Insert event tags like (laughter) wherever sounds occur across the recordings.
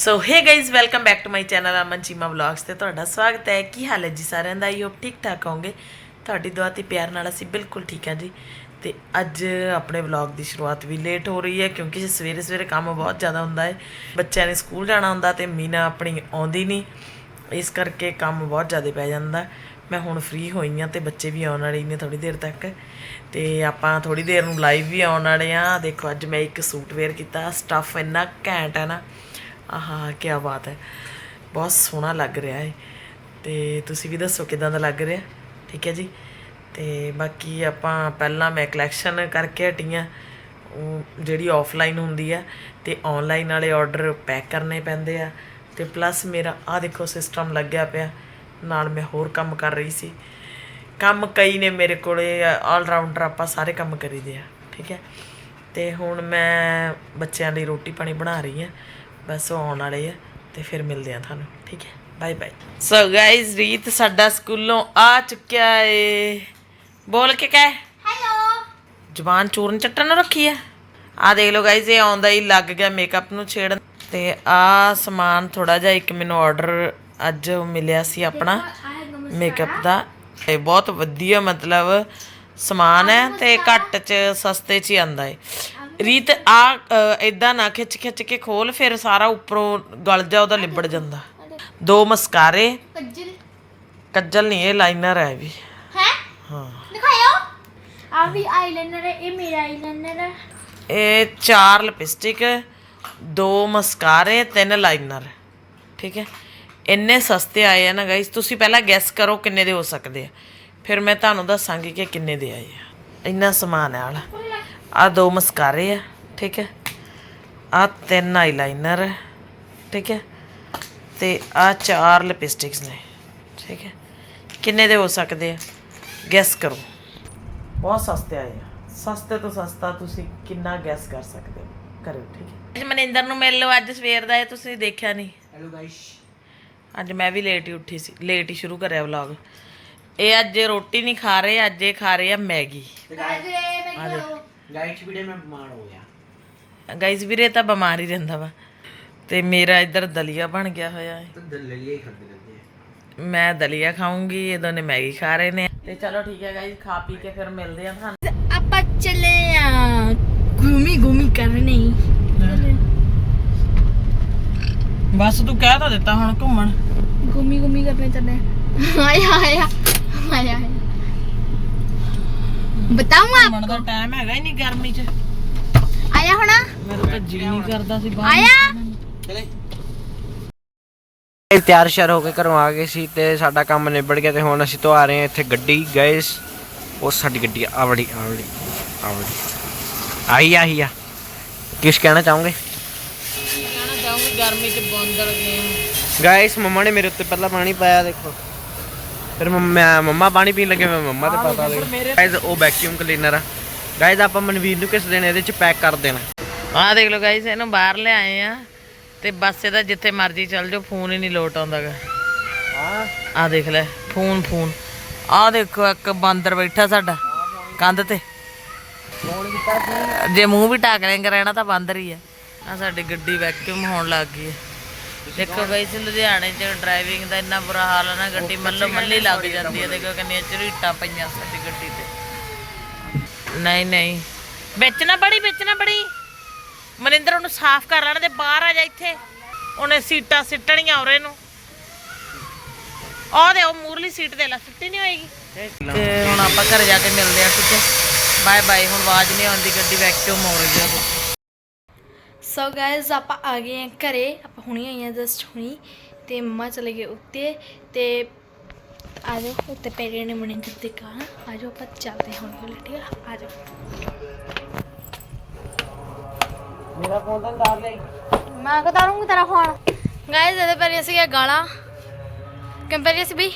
So hey guys welcome back to my channel Aman Cheema vlogs ਤੇ ਤੁਹਾਡਾ ਸਵਾਗਤ ਹੈ। ਕੀ ਹਾਲ ਹੈ ਜੀ ਸਾਰਿਆਂ ਦਾ? ਆਈ ਹੋਪ ਠੀਕ ਠਾਕ ਹੋਵੋਗੇ। ਤੁਹਾਡੀ ਦੁਆ ਤੇ ਪਿਆਰ ਨਾਲ ਅਸੀਂ ਬਿਲਕੁਲ ਠੀਕ ਹਾਂ ਜੀ। ਤੇ ਅੱਜ ਆਪਣੇ ਵਲੌਗ ਦੀ ਸ਼ੁਰੂਆਤ ਵੀ ਲੇਟ ਹੋ ਰਹੀ ਹੈ ਕਿਉਂਕਿ ਸਵੇਰੇ ਸਵੇਰੇ ਕੰਮ ਬਹੁਤ ਜ਼ਿਆਦਾ ਹੁੰਦਾ ਹੈ। ਬੱਚਿਆਂ ਨੇ ਸਕੂਲ ਜਾਣਾ ਹੁੰਦਾ ਤੇ ਮੀਨਾ ਆਪਣੀ ਆਉਂਦੀ ਨਹੀਂ। ਇਸ ਕਰਕੇ ਕੰਮ ਬਹੁਤ ਜ਼ਿਆਦਾ ਪੈ ਜਾਂਦਾ। ਮੈਂ ਹੁਣ ਫ੍ਰੀ ਹੋਈ ਹਾਂ ਤੇ ਬੱਚੇ ਵੀ ਆਉਣ ਵਾਲੇ ਨੇ ਥੋੜੀ ਦੇਰ ਤੱਕ। ਤੇ ਆਪਾਂ ਥੋੜੀ ਦੇਰ ਨੂੰ ਲਾਈਵ ਵੀ ਆਉਣ ਵਾਲੇ ਆ ਦੇਖੋ, ਅੱਜ ਮੈਂ ਇੱਕ ਸੂਟ ਵੇਅਰ ਕੀਤਾ। ਸਟੱਫ ਇੰਨਾ ਘੈਂਟ ਹੈ ਨਾ। ਆਹਾ ਕੀ ਬਾਤ ਹੈ। ਬਹੁਤ ਸੋਹਣਾ ਲੱਗ ਰਿਹਾ ਹੈ ਤੇ ਤੁਸੀਂ ਵੀ ਦੱਸੋ ਕਿਦਾਂ ਦਾ ਲੱਗ ਰਿਹਾ? ਠੀਕ ਹੈ ਜੀ। ਤੇ ਬਾਕੀ ਆਪਾਂ ਪਹਿਲਾਂ ਮੈਂ ਕਲੈਕਸ਼ਨ ਕਰਕੇ ਹਟੀਆਂ। ਉਹ ਜਿਹੜੀ ਆਫਲਾਈਨ ਹੁੰਦੀ ਆ ਤੇ ਆਨਲਾਈਨ ਵਾਲੇ ਆਰਡਰ ਪੈਕ ਕਰਨੇ ਪੈਂਦੇ ਆ। ਤੇ ਪਲੱਸ ਮੇਰਾ ਆ ਦੇਖੋ ਸਿਸਟਮ ਲੱਗਿਆ ਪਿਆ। ਨਾਲ ਮੈਂ ਹੋਰ ਕੰਮ ਕਰ ਰਹੀ ਸੀ। ਕੰਮ ਕਈ ਨੇ ਮੇਰੇ ਕੋਲੇ ਆਲ ਰਾਊਂਡਰ ਆਪਾਂ ਸਾਰੇ ਕੰਮ ਕਰੀਦੇ ਆ। ਠੀਕ ਹੈ। ਤੇ ਹੁਣ ਮੈਂ ਬੱਚਿਆਂ ਲਈ ਰੋਟੀ ਪਾਣੀ ਬਣਾ ਰਹੀ ਆ ਬਸ ਉਹ ਆਉਣ ਵਾਲੇ ਆ ਤੇ ਫਿਰ ਮਿਲਦੇ ਆ ਤੁਹਾਨੂੰ ਠੀਕ ਹੈ? Bye bye so guys Reet ਸਾਡਾ ਸਕੂਲੋਂ ਆ ਚੁੱਕਿਆ ਏ। ਬੋਲ ਕੇ ਕਹਿ। ਹੈਲੋ ਜ਼ਬਾਨ ਚੂਰਨ ਚੱਟਣ ਨੂੰ ਰੱਖੀ ਆ। ਆ ਦੇਖ ਲਓ ਗਾਇਜ਼ ਇਹ ਆਉਂਦਾ ਹੀ ਲੱਗ ਗਿਆ ਮੇਕਅਪ ਨੂੰ ਛੇੜਨ। ਤੇ ਆ ਸਮਾਨ ਥੋੜਾ ਜਿਹਾ ਇੱਕ ਮੈਨੂੰ ਆਰਡਰ ਅੱਜ ਮਿਲਿਆ ਸੀ ਆਪਣਾ ਮੇਕਅਪ ਦਾ। ਇਹ ਬਹੁਤ ਵਧੀਆ ਮਤਲਬ ਸਮਾਨ ਹੈ ਤੇ ਘੱਟ ਚ ਸਸਤੇ ਚ ਹੀ ਆਂਦਾ ਹੈ ਰੀਤ ਆ ਇਦਾਂ ਨਾ ਖਿੱਚ ਖਿੱਚ ਕੇ ਖੋਲ ਫਿਰ ਸਾਰਾ ਉੱਪਰੋਂ ਗਲ ਜਾ ਉਹਦਾ ਲਿਬੜ ਜਾਂਦਾ। ਦੋ ਮਸਕਾਰੇ। ਕੱਜਲ। ਕੱਜਲ ਨਹੀਂ ਇਹ ਲਾਈਨਰ ਹੈ ਵੀ। ਹੈ? ਹਾਂ। ਦਿਖਾਓ ਆ ਵੀ ਆਈਲਾਈਨਰ ਹੈ ਇਹ ਮੇਰਾ ਆਈਲਾਈਨਰ ਹੈ। ਇਹ ਚਾਰ ਲਿਪਸਟਿਕ ਦੋ ਮਸਕਾਰੇ ਤਿੰਨ ਲਾਈਨਰ। ਠੀਕ ਹੈ? ਇੰਨੇ ਸਸਤੇ ਆਏ ਆ ਨਾ ਗਾਇਸ ਤੁਸੀਂ ਪਹਿਲਾਂ ਗੈਸ ਕਰੋ ਕਿੰਨੇ ਦੇ ਹੋ ਸਕਦੇ ਆ। ਫਿਰ ਮੈਂ ਤੁਹਾਨੂੰ ਦੱਸਾਂਗੀ ਕਿ ਕਿੰਨੇ ਦੇ ਆਏ ਆ। ਇੰਨਾ ਸਮਾਨ ਹੈ ਆਲਾ। ਆ ਦੋ ਮਸਕਾਰੇ ਆ ਠੀਕ ਹੈ। ਆ ਤਿੰਨ ਆਈਲਾਈਨਰ ਹੈ ਠੀਕ ਹੈ। ਤੇ ਆ ਚਾਰ ਲਿਪਸਟਿਕਸ ਨੇ ਠੀਕ ਹੈ। ਕਿੰਨੇ ਦੇ ਹੋ ਸਕਦੇ ਆ? ਗੈਸ ਕਰੋ। ਬਹੁਤ ਸਸਤੇ ਆਏ ਆ। ਸਸਤੇ ਤੋਂ ਸਸਤਾ ਤੁਸੀਂ ਕਿੰਨਾ ਗੈਸ ਕਰ ਸਕਦੇ ਹੋ? ਕਰਿਓ ਠੀਕ ਹੈ। ਅੱਜ ਮਨਿੰਦਰ ਨੂੰ ਮਿਲ ਲਓ ਅੱਜ ਸਵੇਰ ਦਾ ਇਹ ਤੁਸੀਂ ਦੇਖਿਆ ਨਹੀਂ। ਹੈਲੋ ਗਾਇਸ ਅੱਜ ਮੈਂ ਵੀ ਲੇਟ ਹੀ ਉੱਠੀ ਸੀ ਲੇਟ ਹੀ ਸ਼ੁਰੂ ਕਰਿਆ ਵਲੌਗ ਇਹ ਅੱਜ ਰੋਟੀ ਨਹੀਂ ਖਾ ਰਹੇ ਅੱਜ ਇਹ ਖਾ ਰਹੇ ਆ ਮੈਗੀ। ਅਜੇ ਮੈਂ ਕਿਹਾ ਗਾਇਸ ਵੀਡੀਓ ਮੈਂ ਬਿਮਾਰ ਹੋ ਗਿਆ। ਗਾਈਜ਼ ਵੀਰੇ ਤਾਂ ਬਿਮਾਰ ਹੀ ਰਹਿੰਦਾ ਵਾ। ਤੇ ਮੇਰਾ ਇੱਧਰ ਦਲੀਆ ਬਣ ਗਿਆ ਹੋਇਆ ਹੈ। ਤਾਂ ਦਲੀਆ ਹੀ ਖਾਂਦੇ ਰਹਿੰਦੇ ਆ ਮੈਂ ਦਲੀਆ ਖਾਊਂਗੀ ਇਹ ਦੋਨੇ ਮੈਗੀ ਖਾ ਰਹੇ ਨੇ। ਤੇ ਚਲੋ ਠੀਕ ਹੈ ਗਾਈਜ਼ ਖਾ ਪੀ ਕੇ ਫਿਰ ਮਿਲਦੇ ਆ ਤੁਹਾਨੂੰ। ਆਪਾਂ ਚੱਲੇ ਆ ਘੁਮੀ ਘੁਮੀ ਕਰਨੇ। ਬਸ ਤੂੰ ਕਹਿ ਤਾਂ ਦਿੱਤਾ ਹੁਣ ਘੁੰਮਣ। ਘੁਮੀ ਘੁਮੀ ਕਰਨੇ ਚੱਲੇ ਆਇਆ ਆਇਆ ਆਇਆ। ਬਤਾਉਂ ਆਪ ਘੁੰਮਣ ਦਾ ਟਾਈਮ ਹੈਗਾ ਹੀ ਨਹੀਂ ਗਰਮੀ 'ਚ। ਆਇਆ ਹੋਣਾ? ਮੇਰਾ ਤਾਂ ਜੀ ਨਹੀਂ ਕਰਦਾ ਸੀ ਬਾਹਰ। ਆਇਆ? ਚਲੇ। ਇਹ ਤਿਆਰ ਸ਼ਰ ਹੋ ਕੇ ਘਰੋਂ ਆ ਗਏ ਸੀ ਤੇ ਸਾਡਾ ਕੰਮ ਨਿਬੜ ਗਿਆ ਤੇ ਹੁਣ ਅਸੀਂ ਤੋਂ ਆ ਰਹੇ ਹਾਂ ਇੱਥੇ ਗੱਡੀ। ਗਾਇਸ ਉਹ ਸਾਡੀ ਗੱਡੀ ਆ ਆਵੜੀ ਆਵੜੀ ਆਵੜੀ। ਆਈ ਆ ਆਈ ਆ। ਕਿਸ ਕਹਿਣਾ ਚਾਹੋਗੇ? ਕਹਿਣਾ ਚਾਹੂੰਗੀ ਗਰਮੀ 'ਚ ਬੰਦਲ ਗਏ ਗਾਇਸ ਮੰਮਾ ਨੇ ਮੇਰੇ ਉੱਤੇ ਪਹਿਲਾਂ ਪਾਣੀ ਪਾਇਆ ਦੇਖੋ। ਫਿਰ ਮੰਮਾ ਮੰਮਾ ਪਾਣੀ ਪੀਣ ਲੱਗੇ ਮੈਂ ਮੰਮਾ ਤੇ ਪਤਾ ਲੱਗਾ ਗਾਇਸ ਉਹ ਵੈਕਿਊਮ ਕਲੀਨਰ ਆ। ਗਾਇਸ ਆਪਾਂ ਮਨਵੀਰ ਨੂੰ ਕਿਸ ਦਿਨ ਇਹਦੇ ਚ ਪੈਕ ਕਰ ਦੇਣਾ। ਆਹ ਦੇਖ ਲਓ ਗਾਈਸ ਇਹਨੂੰ ਬਾਹਰ ਲਿਆਏ ਆ। ਤੇ ਬਸ ਇਹਦਾ ਜਿੱਥੇ ਮਰਜ਼ੀ ਚੱਲ ਜਾਓ ਫੋਨ ਹੀ ਨਹੀਂ ਲੋਟ ਆਉਂਦਾਗਾ ਹਾਂ ਆਹ ਦੇਖ ਲੈ ਫੋਨ ਫੋਨ। ਆਹ ਦੇਖੋ ਇੱਕ ਬਾਂਦਰ ਬੈਠਾ ਸਾਡਾ ਕੰਧ ਤੇ। ਜੇ ਮੂੰਹ ਵੀ ਢੱਕ ਲੈਂਗਾ ਰਹਿਣਾ ਤਾਂ ਬਾਂਦਰ ਹੀ ਆ। ਆ ਸਾਡੀ ਗੱਡੀ ਵੈਕਿਊਮ ਹੋਣ ਲੱਗ ਗਈ ਹੈ ਦੇਖੋ ਗਾਈਸ ਲੁਧਿਆਣੇ 'ਚ ਡਰਾਈਵਿੰਗ ਦਾ ਇੰਨਾ ਬੁਰਾ ਹਾਲ ਹੈ ਨਾ ਗੱਡੀ ਮੱਲੋ ਮੱਲੀ ਲੱਗ ਜਾਂਦੀ ਹੈ ਦੇਖੋ ਕਿੰਨੀਆਂ ਝਰੀਟਾਂ ਪਈਆਂ ਸਾਡੀ ਗੱਡੀ ਤੇ। ਨਹੀਂ ਨਹੀਂ। ਵਿੱਚ ਨਾ ਬੜੀ ਵਿੱਚ ਨਾ ਬੜੀ। ਮਨਿੰਦਰ ਉਹਨੂੰ ਸਾਫ਼ ਕਰ ਲੈਣ ਦੇ ਬਾਹਰ ਆ ਜਾ ਇੱਥੇ। ਉਹਨੇ ਸੀਟਾਂ ਸਿੱਟਣੀਆਂ ਔਰੇ ਨੂੰ। ਉਹ ਦੇ ਉਹ ਮੂਰਲੀ ਸੀਟ ਦੇ ਲਾ ਸਿੱਟੀ ਨਹੀਂ ਹੋਏਗੀ। ਤੇ ਹੁਣ ਆਪਾਂ ਘਰ ਜਾ ਕੇ ਮਿਲਦੇ ਆ ਠੀਕ ਹੈ। ਬਾਏ ਬਾਏ ਹੁਣ ਆਵਾਜ਼ ਨਹੀਂ ਆਉਂਦੀ ਗੱਡੀ ਵੈਕਿਊਮ ਹੋ ਰਹੀ ਹੈ। ਸੋ ਗਾਇਜ਼ ਆਪਾਂ ਆ ਗਏ ਹਾਂ ਘਰੇ। ਆਪਾਂ ਹੁਣੀ ਆਈਆਂ ਜਸਟ ਹੁਣੀ। ਤੇ ਮੰਮਾ ਚਲੇ ਗਏ ਉੱਤੇ। ਤੇ ਆ ਜਾਓ ਉੱਤੇ ਪੈਰੇ ਨੇ ਮਣੇ ਦਿੱਤੇ ਕਾ। ਆ ਜਾਓ ਆਪਾਂ ਚੱਲਦੇ ਹਾਂ ਹੁਣ ਠੀਕ ਹੈ ਆ ਜਾਓ। ਮੇਰਾ ਫੋਨ ਤਾਂ ਦਾਰ ਲਈ ਮੈਂ ਕਤਾਰੂੰਗੀ ਤੇਰਾ ਫੋਨ ਗਾਇਜ਼ ਇਹਦੇ ਪੈਰੇ ਸੀ ਗਾਲਾਂ। ਕੰਪੇਰੀ ਸੀ ਵੀ?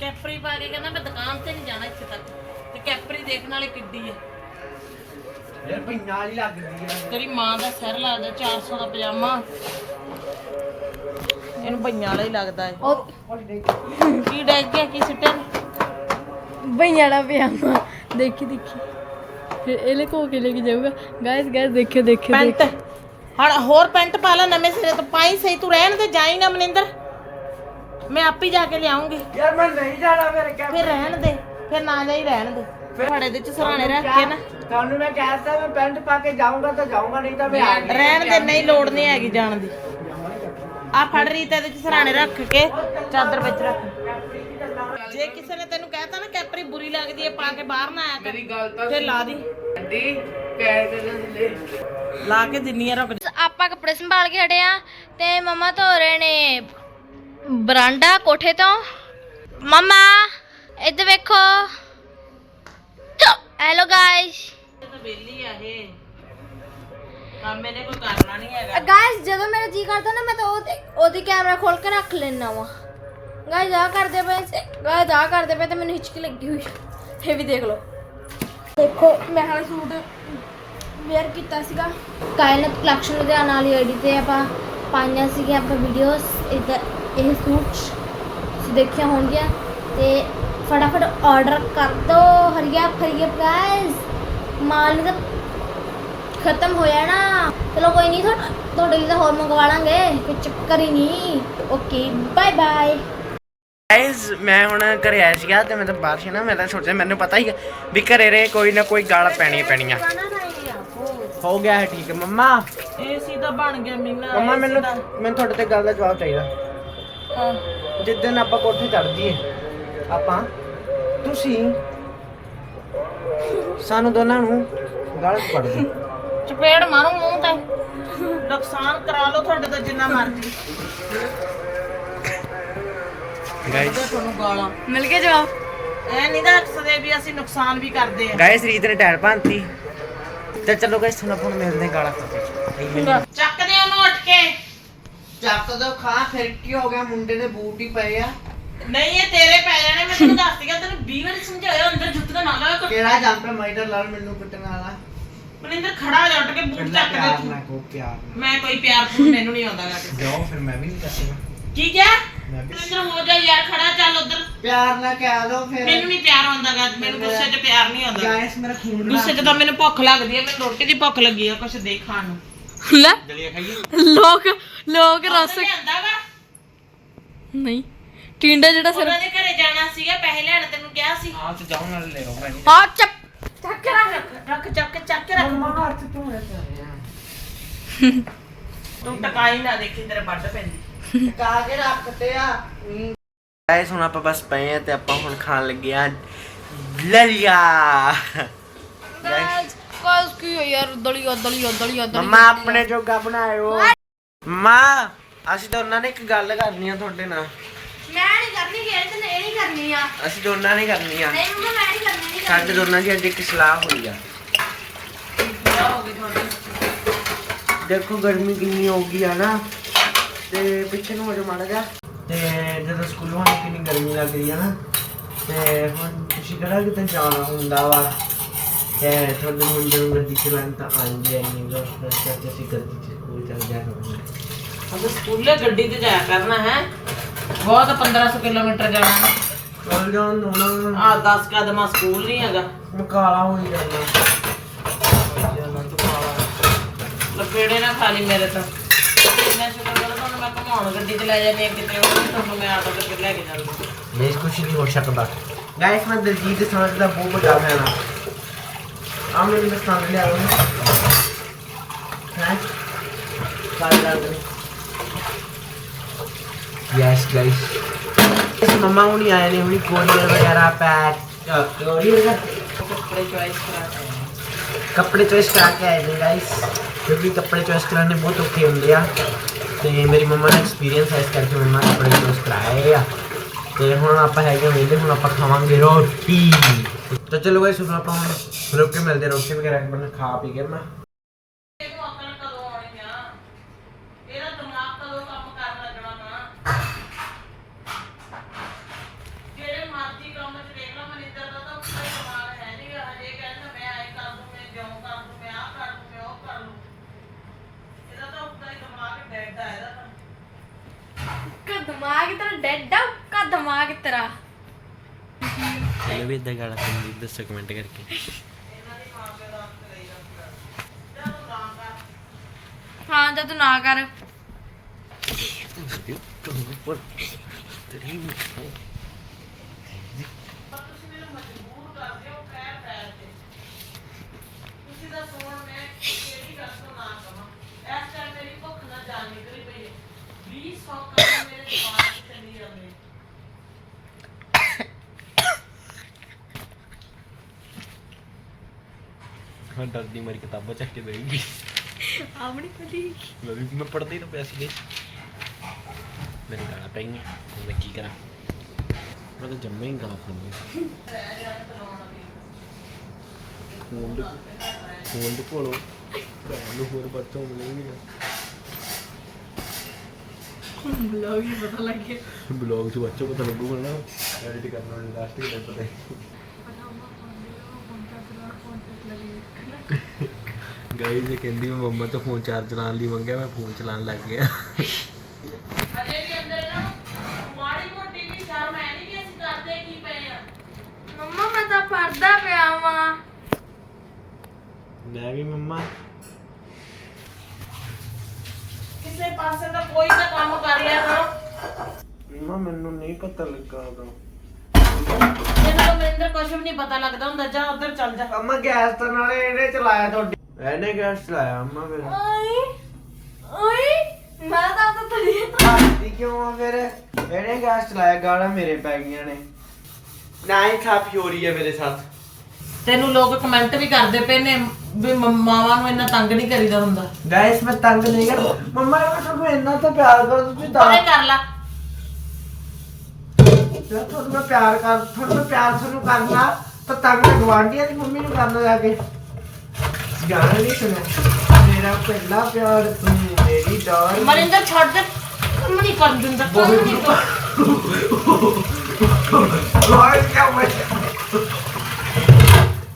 ਕੈਪਰੀ ਪਾ ਕੇ ਕਹਿੰਦਾ ਮੈਂ ਦੁਕਾਨ ਤੇ ਨਹੀਂ ਜਾਣਾ ਇੱਥੇ ਤੱਕ। ਤੇ ਕੈਪਰੀ ਦੇਖਣ ਵਾਲੀ ਕਿੱਡੀ ਹੈ ਯਾਰ ਪਈਆਂ ਵਾਲੀ ਲੱਗਦੀ ਆ। ਤੇਰੀ ਮਾਂ ਦਾ ਸਿਰ ਲੱਗਦਾ 400 ਦਾ ਪਜਾਮਾ। ਇਹਨੂੰ ਭਈਆਂ ਵਾਲਾ ਹੀ ਲੱਗਦਾ ਹੈ ਉਹ ਕੀ ਡੈਗ ਗਿਆ ਕੀ ਸਿੱਟਿਆ? ਨੇ? ਭਈਆ ਦਾ ਪਜਾਮਾ। ਦੇਖੀ ਦੇਖੀ। ਫਿਰ ਇਹ ਲੈ ਕੋ ਕੇ ਲੈ ਕੇ ਜਾਊਗਾ? ਗਾਇਸ ਗਾਇਸ ਦੇਖਿਓ ਦੇਖਿਓ ਪੈਂਟ। ਹੁਣ ਹੋਰ ਪੈਂਟ ਪਾ ਲੈ ਨਵੇਂ ਸਿਰੇ ਤੋਂ। ਪਾਈ ਸਹੀ ਤੂੰ ਰਹਿਣ ਦੇ ਜਾਈ ਨਾ ਮਨਿੰਦਰ। ਮੈਂ ਆਪ ਹੀ ਜਾ ਕੇ ਲਿਆਉਂਗੀ। ਯਾਰ ਮੈਂ ਨਹੀਂ ਜਾਣਾ ਫਿਰ ਕਿਆ ਫਿਰ ਰਹਿਣ ਦੇ ਫਿਰ ਨਾ ਜਾਈ ਰਹਿਣ ਦੇ। ਫੜੇ ਦੇ ਚ ਸਰਾਣੇ ਰੱਖ ਕੇ ਨਾ। ਤੁਹਾਨੂੰ ਮੈਂ ਕਹਿਤਾ ਮੈਂ ਪੈਂਟ ਪਾ ਕੇ ਜਾਊਂਗਾ ਤਾਂ ਜਾਊਂਗਾ ਨਹੀਂ ਤਾਂ ਮੈਂ ਆ ਰਹਿਣ ਦੇ ਨਹੀਂ ਲੋੜ ਨਹੀਂ ਹੈਗੀ ਜਾਣ ਦੀ। ਆ ਫੜ ਰਹੀ ਤੇ ਇਹਦੇ ਚ ਸਰਾਣੇ ਰੱਖ ਕੇ ਚਾਦਰ ਵਿੱਚ ਰੱਖ। ਜੇ ਕਿਸੇ ਨੇ ਤੈਨੂੰ ਕਹਿਤਾ ਨਾ ਕੈਪਰੀ ਬੁਰੀ ਲੱਗਦੀ ਹੈ ਪਾ ਕੇ ਬਾਹਰ ਨਾ ਆਇਆ ਕਰ। ਮੇਰੀ ਗੱਲ ਤਾਂ ਫਿਰ ਲਾ ਦੀ। ਦੀ ਕਹਿ ਦੇ ਲਾ। ਕੇ ਦਿੰਨੀ ਆ ਰੁਕ ਜਾ। ਆਪਾਂ ਕੱਪੜੇ ਸੰਭਾਲ ਕੇ ਹਟੇ ਆ ਤੇ ਮਮਾ ਧੋ ਰਹੇ ਨੇ ਬਰਾਂਡਾ ਕੋਠੇ ਤੋਂ। ਮਮਾ ਇੱਧਰ ਵੇਖੋ। ਕੰਮ ਇਹਨੇ ਕੋਈ ਕਰਨਾ ਨਹੀਂ ਹੈਗਾ। ਗਾਇਸ ਜਦੋਂ ਮੇਰਾ ਜੀ ਕਰਦਾ ਨਾ, ਮੈਂ ਤਾਂ ਉਹਦੀ ਉਹਦੀ ਕੈਮਰਾ ਖੋਲ ਕੇ ਰੱਖ ਲੈਣਾ ਵਾ। ਗਾਇਸ ਆ ਕਰਦੇ ਪਏ ਗਾਇਸ ਆ ਕਰਦੇ ਪਏ ਤੇ ਮੈਨੂੰ ਹਿਚਕੀ ਲੱਗੀ ਹੋਈ ਇਹ ਵੀ ਦੇਖ ਲਓ। ਦੇਖੋ, ਮੈਂ ਹਾਲੇ ਸੂਟ ਵੇਅਰ ਕੀਤਾ ਸੀਗਾ। ਕਾਇਨਤ ਕਲੈਕਸ਼ਨ ਲੁਧਿਆਣਾ ਵਾਲੀ ਆਈਡੀ ਤੇ ਆਪਾਂ ਪਾਈਆਂ ਸੀਗੀਆਂ ਆਪਾਂ ਵੀਡੀਓਜ਼ ਇਧਰ ਇਹ ਸੂਟ ਦੇਖਿਆ ਹੋਣਗੀਆਂ। ਤੇ ਫਟਾਫਟ ਆਰਡਰ ਕਰ ਦੋ ਹਰੀਆ ਫਰੀਆ ਗਾਇਸ ਮਾਲ ਤਾਂ ਖਤਮ ਹੋਇਆ ਨਾ ਚਲੋ ਕੋਈ ਨਹੀਂ ਤੁਹਾਡਾ ਲਈ ਤਾਂ ਹੋਰ ਮੰਗਵਾ ਲਾਂਗੇ ਕੋਈ ਚੱਕਰ ਹੀ ਨਹੀਂ ਓਕੇ ਬਾਏ ਬਾਏ ਗਾਇਸ ਮੈਂ ਹੁਣ ਘਰੇ ਆਇਆ ਸੀਗਾ ਤੇ ਮੈਂ ਤਾਂ ਬਾਹਰ ਸੀ ਨਾ ਮੈਂ ਤਾਂ ਸੋਚਿਆ ਮੈਨੂੰ ਪਤਾ ਹੀ ਹੈ ਵੀ ਘਰੇ ਰੇ ਕੋਈ ਨਾ ਕੋਈ ਗਾਲ ਪੈਣੀ ਪੈਣੀਆਂ। ਹੋ ਗਿਆ ਹੈ ਠੀਕ ਮੰਮਾ? ਏਸੀ ਤਾਂ ਬਣ ਗਿਆ ਮੀਨਾ ਮੰਮਾ ਮੈਨੂੰ। ਮੈਨੂੰ ਤੁਹਾਡੇ ਤੇ ਗੱਲ ਦਾ ਜਵਾਬ ਚਾਹੀਦਾ। ਹਾਂ। ਜਿੱਦਣ ਆਪਾਂ ਕੋਠੇ ਚੜ ਜੀਏ ਆਪਾਂ ਤੁਸੀਂ ਸਾਨੂੰ ਦੋਨਾਂ ਨੂੰ ਗਾਲ ਪੜ ਦੇ ਚਪੇੜ ਮਾਰੂ ਮੂੰਹ ਤੇ। ਨੁਕਸਾਨ ਕਰਾ ਲਓ ਤੁਹਾਡੇ ਤੋਂ ਜਿੰਨਾ ਮਰਜ਼ੀ। ਗਾਇਸ ਤੇ ਤੁਹਾਨੂੰ ਗਾਲਾਂ। ਮਿਲ ਗਿਆ ਜਵਾਬ? ਐ ਨਹੀਂ ਦੱਸਦੇ ਵੀ ਅਸੀਂ ਨੁਕਸਾਨ ਵੀ ਕਰਦੇ ਆ। ਗਾਇਸ ਰੀਤ ਨੇ ਟਾਇਰ ਭੰਨਤੀ। ਤੇ ਚਲੋ ਗਾਇਸ ਤੁਹਾਨੂੰ ਆਪਾਂ ਨੂੰ ਮਿਲਦੇ ਹਾਂ ਗਾਲਾਂ ਖਾਤੇ ਚੱਕਦੇ ਉਹਨੂੰ ਉੱਠ ਕੇ। ਚੱਕ ਦੋ ਖਾ ਫਿਰ ਕੀ ਹੋ ਗਿਆ? ਮੁੰਡੇ ਦੇ ਬੂਟ ਹੀ ਪਏ ਆ। ਨਹੀਂ ਇਹ ਤੇਰੇ ਪੈ ਜਾਣੇ ਮੈਂ ਤੈਨੂੰ ਦੱਸ ਦਿਆ ਤੈਨੂੰ 20 ਵਾਰੀ ਸਮਝਾਇਆ ਅੰਦਰ ਜੁੱਤੀਆਂ ਨਾ ਕਰ ਕਿਹੜਾ ਜੰਪ ਮਾਈਡਰ ਲਾਲ ਮੈਨੂੰ ਕੁੱਟਣ ਵਾਲਾ। ਮਨਿੰਦਰ ਖੜਾ ਹੋ ਜਾ ਉੱਠ ਕੇ ਬੂਟ ਚੱਕ ਦੇ ਪਿਆਰ ਤੂੰ ਨਾਲ ਕੋ ਪਿਆਰ ਨਾਲ। ਮੈਂ ਕੋਈ ਪਿਆਰ ਪੂਰ ਮੈਨੂੰ ਨਹੀਂ ਆਉਂਦਾ ਗਾ। ਕਿਸੇ ਜਾਓ ਫਿਰ ਮੈਂ ਵੀ ਨਹੀਂ ਕਰੂੰਗਾ ਕੀ ਕਿਹਾ? ਮੈਂ ਵੀ ਮਨਿੰਦਰ ਹੋ ਜਾ ਯਾਰ ਖੜਾ ਚੱਲ ਉਧਰ। ਪਿਆਰ ਨਾਲ ਕਹਿ ਦੋ ਫਿਰ। ਮੈਨੂੰ ਨਹੀਂ ਪਿਆਰ ਆਉਂਦਾ ਗਾ ਮੈਨੂੰ ਗੁੱਸੇ 'ਚ ਪਿਆਰ ਨਹੀਂ ਆਉਂਦਾ। ਗਾਇਸ ਮੇਰਾ ਖੂਨ ਗੁੱਸੇ 'ਚ ਤਾਂ ਮੈਨੂੰ ਭੁੱਖ ਲੱਗਦੀ ਹੈ ਮੈਨੂੰ ਰੋਟੀ ਦੀ ਭੁੱਖ ਲੱਗੀ ਹੈ ਕੁਝ ਦੇ ਖਾਣ ਨੂੰ। ਲੈ ਦਲੀਆ ਖਾਈਏ? ਲੋਕ ਲੋਕ ਰਸ ਲਿਆਂਦਾ ਵਾ। ਨਹੀਂ ਟਿੰਡਾ ਜਿਹੜਾ ਸਿਰ ਉਹਨਾਂ ਦੇ ਘਰੇ ਜਾਣਾ ਸੀਗਾ ਪੈਸੇ ਲੈਣ ਤੈਨੂੰ ਕਿਹਾ ਸੀ। ਆਹ ਤੇ ਜਾਓ ਨਾਲ ਲੈ ਰੋ ਮੈਂ ਹਾਂ ਚੱਪ ਚੱਕ ਰੱਖ ਰੱਖ ਚੱਕ ਕੇ ਚੱਕ ਕੇ ਰੱਖ। ਮੰਮਾ ਹੱਥ ਤੋਂ ਹੈ ਤੂੰ ਟਕਾਈ ਨਾ ਦੇਖੀ ਤੇਰੇ ਵੱਢ ਪੈਂਦੀ। ਕਾ ਕੇ ਰੱਖਤੇ ਆ। ਗਾਇਸ ਹੁਣ ਆਪਾਂ ਬਸ ਪਏ ਆ ਤੇ ਆਪਾਂ ਹੁਣ ਖਾਣ ਲੱਗੇ ਆ ਲਲੀਆ ਗਾਇਸ ਕਾਸ ਕੀ ਹੋਇਆ ਯਾਰ? ਦਲੀਆ ਦਲੀਆ ਦਲੀਆ ਮੰਮਾ ਆਪਣੇ ਜੋਗਾ ਬਣਾਇਓ। ਮਾਂ ਅਸੀਂ ਦੋਨਾਂ ਨੇ ਇੱਕ ਗੱਲ ਕਰਨੀ ਆ ਤੁਹਾਡੇ ਨਾਲ। ਮੈਂ ਨਹੀਂ ਕਰਨੀ ਗੇਰ ਤੇ ਨਹੀਂ ਕਰਨੀ ਆ। ਅਸੀਂ ਦੋਨਾਂ ਨੇ ਕਰਨੀ ਆ। ਨਹੀਂ ਮੰਮਾ ਮੈਂ ਨਹੀਂ ਕਰਨੀ ਨਹੀਂ ਸਾਡੇ ਦੋਨਾਂ ਦੀ ਅੱਜ ਇੱਕ ਸਲਾਹ ਹੋਈ ਆ। ਕੀ ਹੋ ਗਈ ਤੁਹਾਡੀ? ਦੇਖੋ ਗਰਮੀ ਕਿੰਨੀ ਹੋ ਗਈ ਆ ਨਾ ਤੇ ਪਿੱਛੇ ਨੂੰ ਹੋ ਜਾ ਮਾੜਾ ਜਾ ਤੇ ਜਦੋਂ ਸਕੂਲੋਂ ਆ ਕਿੰਨੀ ਗਰਮੀ ਲੱਗ ਰਹੀ ਆ ਨਾ ਤੇ ਹੁਣ ਤੁਸੀਂ ਕਿਹੜਾ ਕਿਤੇ ਜਾਣਾ ਹੁੰਦਾ ਵਾ? ਤੇ ਤੁਹਾਡੇ ਮੁੰਡੇ ਨੂੰ ਗੱਡੀ ਚਲਾਉਣ ਤਾਂ ਆਉਂਦੀ ਨਹੀਂ ਗਾ ਫਿਰ ਤੇ ਅਸੀਂ ਗੱਡੀ ਚ ਸਕੂਲ ਚੱਲ ਜਾ ਕਰਾਂਗੇ ਅਗਰ ਸਕੂਲੇ ਗੱਡੀ ਤੇ ਜਾਇਆ ਕਰਨਾ ਹੈ ਬਹੁਤ 1500 ਕਿਲੋਮੀਟਰ ਜਾਣਾ ਚੱਲ ਜਾਣ ਹੁਣ ਆ 10 ਕਦਮਾਂ ਸਕੂਲ ਨਹੀਂ ਹੈਗਾ। ਮੈਂ ਕਾਲਾ ਹੋਈ ਜਾਂਦਾ। ਲਪੇੜੇ ਨਾ ਖਾ ਲਈ ਮੇਰੇ ਤੋਂ? ਇੰਨਾ ਸ਼ੁਕਰ ਕਰੋ ਤੁਹਾਨੂੰ ਮੈਂ ਘੁਮਾਉਣ ਗੱਡੀ ਚ ਲੈ ਜਾਂਦੀ ਹਾਂ ਕਿਤੇ ਉਹ ਤੁਹਾਨੂੰ ਮੈਂ ਆਟੋ ਤੇ ਲੈ ਕੇ ਜਾਂਦੀ ਇਹ ਕੁਛ ਨਹੀਂ ਹੋ ਸਕਦਾ। ਗਾਇਸ ਮੈਂ ਦਿਲਜੀਤ ਦੇ ਸਮਝ ਦਾ ਬਹੁਤ ਵੱਡਾ ਫੈਨ ਆ। ਆ ਮੈਨੂੰ ਪਸੰਦ ਲਿਆ ਉਹ ਹੈ? ਕਾਲ ਰੰਗ ਦੇ ਯੈਸ ਗਾਇਸ ਇਸ ਮਮਾ ਹੁਣੀ ਆਏ ਨੇ ਹੁਣੀ ਕੋਰੀਅਰ ਵਗੈਰਾ ਪੈਕ ਕੋਰੀਅਰ ਕੱਪੜੇ ਚੁਆਇਸ ਕਰਾ। ਕੱਪੜੇ ਚੋਇਸ ਕਰਾ ਕੇ ਆਏ ਨੇ ਗਾਇਸ ਕਿਉਂਕਿ ਕੱਪੜੇ ਚੋਇਸ ਕਰਾਣੇ ਬਹੁਤ ਔਖੇ ਹੁੰਦੇ ਆ। ਤੇ ਮੇਰੀ ਮੰਮਾ ਨੇ ਐਕਸਪੀਰੀਅੰਸ ਹੈ ਇਸ ਕਰਕੇ ਮੰਮਾ ਕੱਪੜੇ ਚੋਇਸ ਕਰਾਏ ਆ। ਤੇ ਹੁਣ ਆਪਾਂ ਹੈਗੇ ਵੇਲੇ ਹੁਣ ਆਪਾਂ ਖਾਵਾਂਗੇ ਰੋਟੀ। ਤਾਂ ਚਲੋ ਗਾਇਸ ਹੁਣ ਆਪਾਂ ਹੁਣ ਰੁਕ ਕੇ ਮਿਲਦੇ ਰੋਟੀ ਵਗੈਰਾ ਬਣਾ ਖਾ ਪੀ ਕੇ ਮੈਂ ਇਹਨੂੰ ਅਕਲ ਕਦੋਂ ਆਉਣੀ ਆ ਇਹਦਾ ਦਿਮਾਗ ਕਦੋਂ ਕੰਮ ਕਰਨ ਲੱਗਣਾ ਵਾ ਜਿਹੜੇ ਮਰਜ਼ੀ ਕੰਮ ਚ ਦੇਖ ਲਾ ਮਨਿੰਦਰ ਦਾ ਤਾਂ ਕੋਈ ਦਿਮਾਗ ਹੈ ਨਹੀਂ ਹਜੇ ਕਹਿੰਦਾ ਮੈਂ ਆਏ ਕਰ ਦੂੰ ਮੈਂ ਜਿਉਂ ਕਰ ਦੂੰ ਮੈਂ ਆਹ ਕਰ ਦੂੰ ਮੈਂ ਉਹ ਕਰ ਲੂੰ ਇਹਦਾ ਤਾਂ ਉੱਤਾ ਹੀ ਦਿਮਾਗ ਡੈਡ ਆ ਇਹਦਾ ਤਾਂ ਕਾ ਦਿਮਾਗ ਤੇਰਾ ਡੈਡ ਆ ਕਾ ਦਿਮਾਗ ਤੇਰਾ। ਇਹ ਵੀ ਇਦਾਂ ਗਾਣਾ ਸੁਣਦੀ ਦੱਸੋ ਕਮੈਂਟ ਕਰਕੇ। ਇਹਨਾਂ ਦੀ ਮਾਂ ਪਿਓ ਦਾ ਅੰਤ ਲਈ ਜਾਂਦਾ ਚਲੋ ਰਾਮ ਕਰ ਹਾਂ ਤੂੰ ਨਾ ਕਰ। ਤੁਸੀਂ ਦਾ ਸੋਣ ਮੈਂ ਕਿਹੜੀ ਗੱਲ ਤੋਂ ਨਾ ਕਵਾਂ ਇਸ ਟਾਈਮ ਮੇਰੀ ਭੁੱਖ ਨਾ ਜਾਣ ਨਿਕਲੀ ਪਈ ਹੈ। 20 ਸੌ ਕੰਮ ਮੇਰੇ ਦਿਮਾਗ 'ਚ ਚੱਲੀ ਜਾਂਦੇ ਮੈਂ ਡਰਦੀ ਮੇਰੀ ਕਿਤਾਬਾਂ ਚੱਕ ਕੇ ਦੇਗੀ ਆਪਣੀ ਕਦੀ ਮੈਂ ਵੀ ਮੈਂ ਪੜ੍ਹਦਾ ਹੀ ਤਾਂ ਪਿਆ ਸੀ ਗਈ ਮੇਰੇ ਗਾਲਾਂ ਪਈਆਂ ਹੁਣ ਮੈਂ ਕੀ ਕਰਾਂ? ਮੈਂ ਤਾਂ ਜੰਮੇ ਹੀ ਗਾਲਾਂ ਖਾਂਦੀ ਫੋਨ ਦੇ ਫੋਨ ਦੇ ਕੋਲੋਂ ਭੈਣ ਨੂੰ ਹੋਰ ਬੱਚਾ ਮਿਲੇਗੀ ਬਲੌਗ ਹੀ ਪਤਾ ਲੱਗ ਬਲੌਗ 'ਚ ਬੱਚਾ ਪਤਾ ਲੱਗੂਗਾ ਨਾ। ਐਡਿਟ ਕਰਨਾ ਉਹਨੇ ਲਾਸਟ ਹੀ ਪਤਾ। ਹੈ ਗਾਈਜ਼ ਇਹ ਕਹਿੰਦੀ ਮੈਂ ਮੰਮਾ ਤੋਂ ਫੋਨ ਚਾਰਜ ਚਲਾਉਣ ਲਈ ਮੰਗਿਆ ਮੈਂ ਫੋਨ ਚਲਾਉਣ ਲੱਗ ਗਿਆ। ਅਜੇ ਵੀ ਅੰਦਰ ਨਾ ਮਾੜੀ ਮੋਟੀ ਵੀ ਸ਼ਰਮ ਹੈ ਨਹੀਂ ਕਿ ਅਸੀਂ ਕਰਦੇ ਕੀ ਪਏ ਆ। ਮੰਮਾ ਮੈਂ ਤਾਂ ਪੜਦਾ ਪਿਆ ਵਾਂ। ਮੈਂ ਵੀ ਮੰਮਾ। ਕਿਸੇ ਪਾਸੇ ਦਾ ਕੋਈ ਤਾਂ ਕੰਮ ਕਰ ਲਿਆ ਕਰੋ। ਮੰਮਾ ਮੈਨੂੰ ਨਹੀਂ ਪਤਾ ਲੱਗਾ ਉਦੋਂ। ਕੁਝ ਵੀ ਨਹੀਂ ਪਤਾ ਲੱਗਦਾ ਹੁੰਦਾ ਜਾ ਉੱਧਰ ਚੱਲ ਜਾ। ਅੰਮਾ ਗੈਸ ਤਾਂ ਨਾਲੇ ਇਹਨੇ ਚਲਾਇਆ ਤੁਹਾਡੀ। ਇਹਨੇ ਗੈਸ ਚਲਾਇਆ ਅੰਮਾ ਫਿਰ। ਓਏ ਓਏ ਮੈਂ ਤਾਂ ਤਾਂ ਤਲੀ ਹੱਸਦੀ ਕਿਉਂ ਆ ਫਿਰ? ਇਹਨੇ ਗੈਸ ਚਲਾਇਆ ਗਾਲਾਂ ਮੇਰੇ ਪੈ ਗਈਆਂ ਨੇ। ਨਾ ਹੀ ਖਾਫੀ ਹੋ ਰਹੀ ਹੈ ਮੇਰੇ ਸਾਥ। ਤੈਨੂੰ ਲੋਕ ਕਮੈਂਟ ਵੀ ਕਰਦੇ ਪਏ ਨੇ ਵੀ ਮਾਵਾਂ ਨੂੰ ਇੰਨਾ ਤੰਗ ਨਹੀਂ ਕਰੀਦਾ ਹੁੰਦਾ। ਗਾਇਸ ਮੈਂ ਤੰਗ ਨਹੀਂ ਕਰ ਮੰਮਾ ਮੈਂ ਤੁਹਾਨੂੰ ਇੰਨਾ ਤਾਂ ਪਿਆਰ ਕਰ ਤੁਸੀਂ ਤਾਂ ਕਰ ਲਾ। ਤੁਹਾਨੂੰ ਮੈਂ ਪਿਆਰ ਕਰ ਤੁਹਾਨੂੰ ਮੈਂ ਪਿਆਰ ਤੁਹਾਨੂੰ ਕਰਨਾ ਤਾਂ ਤੰਗ ਗਵਾਂਢੀਆਂ ਦੀ ਮੰਮੀ ਨੂੰ ਕਰਨਾ ਜਾ ਕੇ। ਗਾਣਾ ਨਹੀਂ ਸੁਣਿਆ ਮੇਰਾ ਪਹਿਲਾ ਪਿਆਰ ਤੂੰ ਮੇਰੀ ਡਰ ਮਨਿੰਦਰ ਛੱਡ ਦੇ। ਕੰਮ ਨਹੀਂ ਕਰਨ ਦਿੰਦਾ ਕੰਮ ਨਹੀਂ ਕਰ ਕਿਆ ਮੈਂ?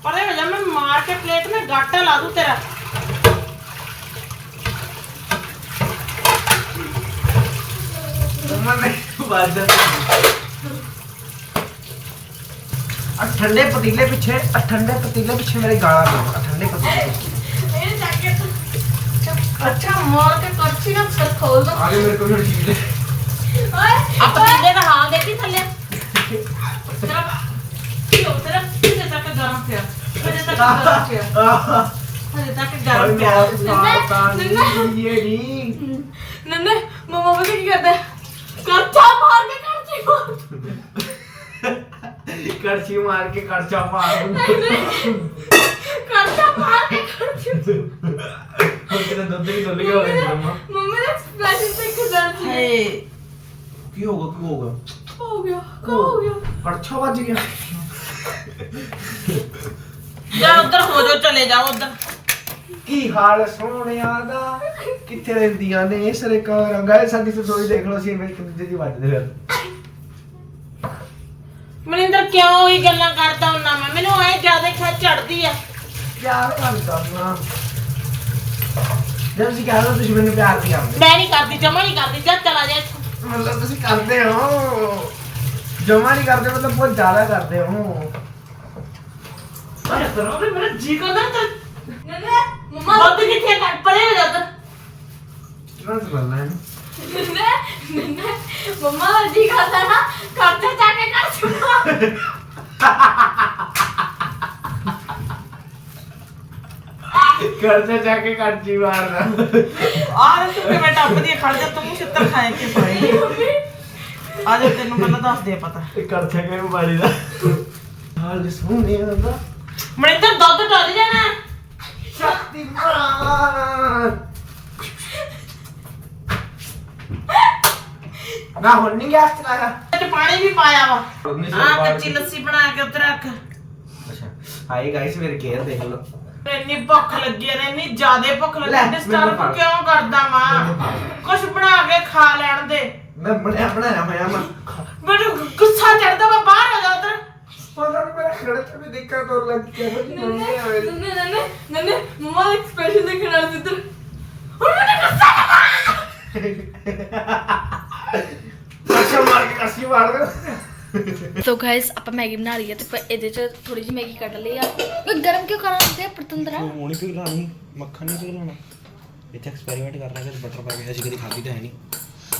ਪਰੇ ਹੋ ਜਾ ਮੈਂ ਮਾਰ ਕੇ ਪਲੇਟ में ਗਾਟਾ ਲਾ ਦੂੰ ਤੇਰਾ। ਮੰਮਾ ਨੇ ਬਾਜਾ ਆ ਠੰਡੇ ਪਤੀਲੇ ਪਿੱਛੇ ਆ ਠੰਡੇ ਪਤੀਲੇ ਪਿੱਛੇ ਮੇਰੇ ਗਾਲਾਂ ਨਾ ਆ ਠੰਡੇ ਪਤੀਲੇ ਪਿੱਛੇ ਇਹ ਜੈਕਟ ਅੱਛਾ ਮਾਰ ਕੇ ਕਰਚੀ ਨਾ ਸਰ ਖੋਲ ਦੋ ਆਗੇ ਮੇਰੇ ਕੋਲ ਚੀਜ਼ ਦੇ ਓਏ ਆ ਪਤੀਲੇ ਦਾ ਹਾਲ ਦੇਖੀ ਥੱਲੇ ਤੇਰਾ ਕਿਉਂ ਤੇਰਾ ਕਿਤੇ ਤੱਕ ਗਰਮ ਪਿਆ ਕਿਤੇ ਤੱਕ ਗਰਮ ਪਿਆ ਹਜੇ ਤੱਕ ਗਰਮ ਪਿਆ ਨੰਨੇ ਮਮਾ ਪਤਾ ਕੀ ਕਰਦਾ ਕਰਚਾ ਮਾਰ ਕੇ ਕਰਚੀ ਮਾਰ ਕਰਛੀ ਮਾਰ ਕੇ ਕਰਚਾ ਮਾਰ। ਕਰਚਾ ਮਾਰ ਕੇ ਕਰਚੀ ਹੁਣ ਕਿਤੇ ਦੁੱਧ ਵੀ ਡੁੱਲ ਗਿਆ ਹੋਇਆ ਮੰਮਾ ਮੰਮੀ। ਦਾ ਐਕਸਪ੍ਰੈਸ਼ਨ ਤੇ ਕਿਦਾਂ ਸੀ। ਹੇ ਕੀ ਹੋਗਾ ਕੀ ਹੋਗਾ ਹੋ ਗਿਆ ਕਾ ਹੋ ਗਿਆ? ਕਰਛਾ ਵੱਜ ਗਿਆ। ਜਾ ਉੱਧਰ ਹੋ ਜਾ ਚਲੇ ਜਾ ਉੱਧਰ। ਕੀ ਹਾਲ ਸੋਹਣਿਆ ਦਾ? ਕਿੱਥੇ ਰਹਿੰਦੀਆਂ ਨੇ ਸਰਕਾਰ ਗਏ ਸਾਡੀ ਸੋਈ ਦੇਖ ਲਓ ਸੀ ਮੇਰੇ ਕਿੰਨੇ ਦੀ ਵੱਜਦੇ ਫਿਰ ਮਨਿੰਦਰ ਕਿਉਂ ਹੀ ਗੱਲਾਂ ਕਰਦਾ ਹੁੰਨਾ ਮੈਂ? ਮੈਨੂੰ ਐ ਜ਼ਿਆਦਾ ਖਾ ਚੜਦੀ ਆ। ਪਿਆਰ ਕਰਦਾ ਨਾ। ਜਦ ਤੁਸੀਂ ਕਹਿੰਦੇ ਹੋ ਤੁਸੀਂ ਮੈਨੂੰ ਪਿਆਰ ਨਹੀਂ ਕਰਦੇ। ਮੈਂ ਨਹੀਂ ਕਰਦੀ ਜਮਾ ਨਹੀਂ ਕਰਦੀ। ਜਾ ਚਲਾ ਜਾ ਇੱਥੋਂ। ਮਤਲਬ ਤੁਸੀਂ ਕਰਦੇ ਹੋ। ਜਮਾ ਨਹੀਂ ਕਰਦੇ ਮਤਲਬ ਬਹੁਤ ਜ਼ਿਆਦਾ ਕਰਦੇ ਹੋ। ਅਰੇ ਕਰੋ ਵੀ ਮੇਰਾ ਜੀ ਕਰਦਾ ਤਾਂ। ਨੰਨੇ ਮਮਾ ਬੰਦ ਕਿੱਥੇ ਕਰ ਪਰੇ ਹੋ ਜਾ ਤੋਂ ਕਰਨਾ ਹੈ ਨੰਨੇ ਨੰਨੇ ਮਮਾ ਦਾ ਜੀ ਕਰਦਾ ਨਾ ਕਰਚਾ ਜਾ ਕੇ ਕਰਚੀ ਮਾਰ ਕਰਜ਼ਾ ਜਾ ਕੇ ਕਰਜੀ ਮਾਰਦਾ ਆਰ ਤੂੰ ਕਿਵੇਂ ਟੱਪਦੀ ਖੜ ਜਾ ਤੂੰ ਛਿੱਤਰ ਖਾਏ ਕੇ ਪਾਈ ਆ ਜਾ ਤੈਨੂੰ ਪਹਿਲਾਂ ਦੱਸ ਦੇ ਪਤਾ ਕਰਜ਼ਾ ਕੇ ਮਾਰੀ ਦਾ ਹਾਲ ਸੋਹਣਿਆ ਦਾ ਮਨਿੰਦਰ ਦੁੱਧ ਟੁੱਟ ਜਾਣਾ ਸ਼ਕਤੀਮਾਨ ਨਾ ਹੁਣ ਨਹੀਂ ਗੈਸ ਚਲਾਇਆ। ਤੇ ਪਾਣੀ ਵੀ ਪਾਇਆ ਵਾ। ਉਹਨੇ ਆ ਪਾੜ ਕੱਚੀ ਲੱਸੀ ਬਣਾ ਕੇ ਉੱਤੇ ਰੱਖ। ਅੱਛਾ। ਹਾਈ ਗਾਇਸ ਮੇਰੇ ਕੇਅਰ ਦੇਖ ਲਓ। ਇੰਨੀ ਭੁੱਖ ਲੱਗੀ ਐ ਇੰਨੀ ਜ਼ਿਆਦੇ ਭੁੱਖ ਲੱਗੀ ਡਿਸਟਰਬ। ਕਿਉਂ ਕਰਦਾ ਮਾਂ। ਕੁਛ ਬਣਾ ਕੇ ਖਾ ਲੈਣ ਦੇ। ਮੈਂ ਬਣਿਆ ਬਣਾਇਆ ਹੋਇਆ ਮੈਂ ਮੈਨੂੰ ਗੁੱਸਾ ਚੜਦਾ ਵਾ ਬਾਹਰ ਹੋ ਜਾ ਉਧਰ। ਮਗਰ ਮੇਰੇ ਖੜੇ ਤੇ ਵੀ ਦਿੱਕਤ ਹੋ ਲੱਗ ਗਿਆ ਆ ਮੇਰੀ ਨੰਨੇ ਨੰਨੇ ਨੰਨੇ ਮਮਾ ਦਾ ਐਕਸਪ੍ਰੈਸ਼ਨ ਦੇਖਣ ਜਿੱਧਰ ਹੁਣ ਮੈਨੂੰ ਗੁੱਸਾ ਨਾ (laughs) ਮਾਰ ਮਾਰ ਤੋ ਗਾਇਸ ਆਪਾਂ ਮੈਗੀ ਬਣਾ ਲਈ ਹੈ ਤੇ ਇਹਦੇ ਚ ਥੋੜੀ ਜਿਹੀ ਮੈਗੀ ਕੱਢ ਲਈ ਆ। ਓਏ ਗਰਮ ਕਿਉਂ ਕਰਾਂ? ਤੇ ਪਰਤੰਦਰਾ ਹੁਣ ਹੀ ਪਿਘਲਾਣੀ ਮੱਖਣ ਨਹੀਂ ਪਿਘਲਾਣਾ ਇੱਥੇ ਐਕਸਪੈਰੀਮੈਂਟ ਕਰਨਾ ਕਿ ਬਟਰ ਪਾ ਕੇ ਅਸੀਂ ਕਦੀ ਖਾਧੀ ਤਾਂ ਹੈ ਨਹੀਂ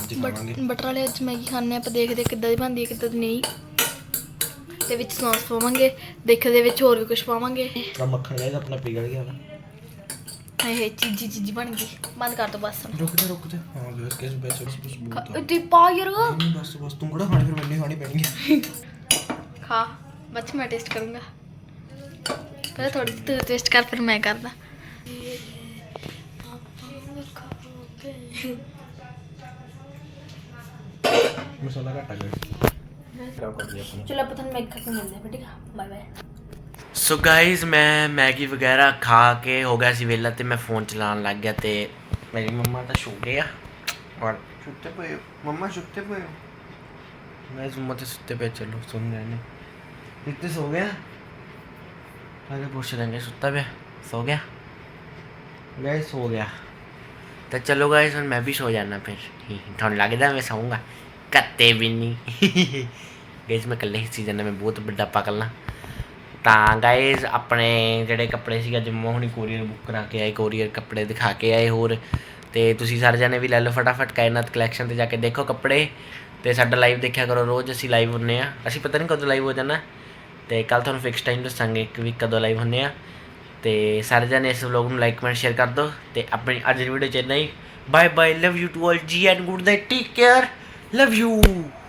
ਅੱਜ ਖਾਵਾਂਗੇ। ਬਟਰ ਵਾਲੇ ਅੱਜ ਮੈਗੀ ਖਾਣੇ ਆਪਾਂ ਦੇਖਦੇ ਕਿੱਦਾਂ ਦੀ ਬਣਦੀ ਹੈ ਕਿੱਦਾਂ ਦੀ ਨਹੀਂ। ਤੇ ਵਿੱਚ ਸੌਸ ਪਾਵਾਂਗੇ ਦੇਖਦੇ ਵਿੱਚ ਹੋਰ ਵੀ ਕੁਝ ਪਾਵਾਂਗੇ। ਮੱਖਣ ਗਾਇਸ ਆਪਣਾ ਪਿਘਲ ਗਿਆ ਵਾ ਹਾਏ ਚੀਜੀ ਚੀਜੀ ਬਣ ਗਈ। ਬੰਦ ਕਰ ਦੋ ਬਸ। ਰੁਕ ਜਾ ਰੁਕ ਜਾ। ਹਾਂ ਗਾਇਸ ਕਿਸ ਬਸ ਬਸ ਬਹੁਤ ਆ। ਤੇ ਪਾ ਯਾਰ। ਨਹੀਂ ਬਸ ਬਸ ਤੂੰ ਕਿਹੜਾ ਖਾਣੀ ਫਿਰ ਮੈਨੂੰ ਖਾਣੀ ਪੈਣੀ ਹੈ ਖਾ ਬੱਚ ਮੈਂ ਟੇਸਟ ਕਰੂੰਗਾ। ਪਹਿਲਾਂ ਥੋੜੀ ਜਿਹੀ ਤੂੰ ਟੇਸਟ ਕਰ ਫਿਰ ਮੈਂ ਕਰਦਾ। ਮਸਾਲਾ ਘੱਟ ਗਿਆ। ਚਲੋ ਆਪਾਂ ਤੁਹਾਨੂੰ ਮੈਗੀ ਖਾ ਕੇ ਮਿਲਦੇ ਹਾਂ ਆ? ਬਾਏ ਬਾਏ ਸੋ ਗਾਇਜ਼ ਮੈਂ ਮੈਗੀ ਵਗੈਰਾ ਖਾ ਕੇ ਹੋ ਗਿਆ ਸੀ ਵੇਲਾ ਤੇ ਮੈਂ ਫੋਨ ਚਲਾਉਣ ਲੱਗ ਗਿਆ ਤੇ ਮੇਰੀ ਮੰਮਾ ਤਾਂ ਸੋ ਗਏ ਆ। ਔਰ ਸੁੱਤੇ ਪਏ। ਮੰਮਾ ਸੁੱਤੇ ਪਏ ਮੈਂ ਮੰਮਾ ਤੇ ਸੁੱਤੇ ਪਏ ਚਲੋ ਸੁਣ ਰਹੇ ਨੇ। ਇੱਥੇ ਸੋ ਗਿਆ। ਆਗੇ ਪੁੱਛ ਲੈਂਗੇ ਸੁੱਤਾ ਪਿਆ। ਸੋ ਗਿਆ। ਗਾਇਸ ਸੋ ਗਿਆ। ਤਾਂ ਚਲੋ ਗਾਇਸ ਹੁਣ ਮੈਂ ਵੀ ਸੋ ਜਾਣਾ ਫਿਰ। ਤੁਹਾਨੂੰ ਲੱਗਦਾ ਮੈਂ ਸੌਂਗਾ? ਕੱਤੇ ਵੀ ਨਹੀਂ। (laughs) ਗਾਇਸ ਮੈਂ ਕੱਲੇ ਹੀ ਸੀ ਜਾਣਾ ਮੈਂ ਬਹੁਤ ਵੱਡਾ ਪਕਲਣਾ ਤਾਂ ਗਾਇਜ਼ ਆਪਣੇ ਜਿਹੜੇ ਕੱਪੜੇ ਸੀਗਾ ਜੰਮੂ ਹੁਣੀ ਕੋਰੀਅਰ ਬੁੱਕ ਕਰਾ ਕੇ ਆਏ ਕੋਰੀਅਰ ਕੱਪੜੇ ਦਿਖਾ ਕੇ ਆਏ ਹੋਰ। ਤੇ ਤੁਸੀਂ ਸਾਰੇ ਜਣੇ ਵੀ ਲੈ ਲਓ ਫਟਾਫਟ ਕਾਇਨਾਤ ਕਲੈਕਸ਼ਨ ਤੇ ਜਾ ਕੇ ਦੇਖੋ ਕੱਪੜੇ। ਤੇ ਸਾਡਾ ਲਾਈਵ ਦੇਖਿਆ ਕਰੋ, ਰੋਜ਼ ਅਸੀਂ ਲਾਈਵ ਹੁੰਨੇ ਆ। ਅਸੀਂ ਪਤਾ ਨਹੀਂ ਕਦੋਂ ਲਾਈਵ ਹੋ ਜਾਣਾ। ਤੇ ਕੱਲ ਤੁਹਾਨੂੰ ਫਿਕਸ ਟਾਈਮ ਦੱਸਾਂਗੇ ਕਿ ਵੀ ਕਦੋਂ ਲਾਈਵ ਹੁੰਨੇ ਆ। ਤੇ ਸਾਰੇ ਜਣੇ ਇਸ ਵਲੌਗ ਨੂੰ ਲਾਈਕ ਕਮੈਂਟ ਸ਼ੇਅਰ ਕਰ ਦਿਓ। ਤੇ ਆਪਣੀ ਅੱਜ ਦੀ ਵੀਡੀਓ ਚ ਇੰਨਾ ਹੀ। Bye bye love you to all ji and good night take care love you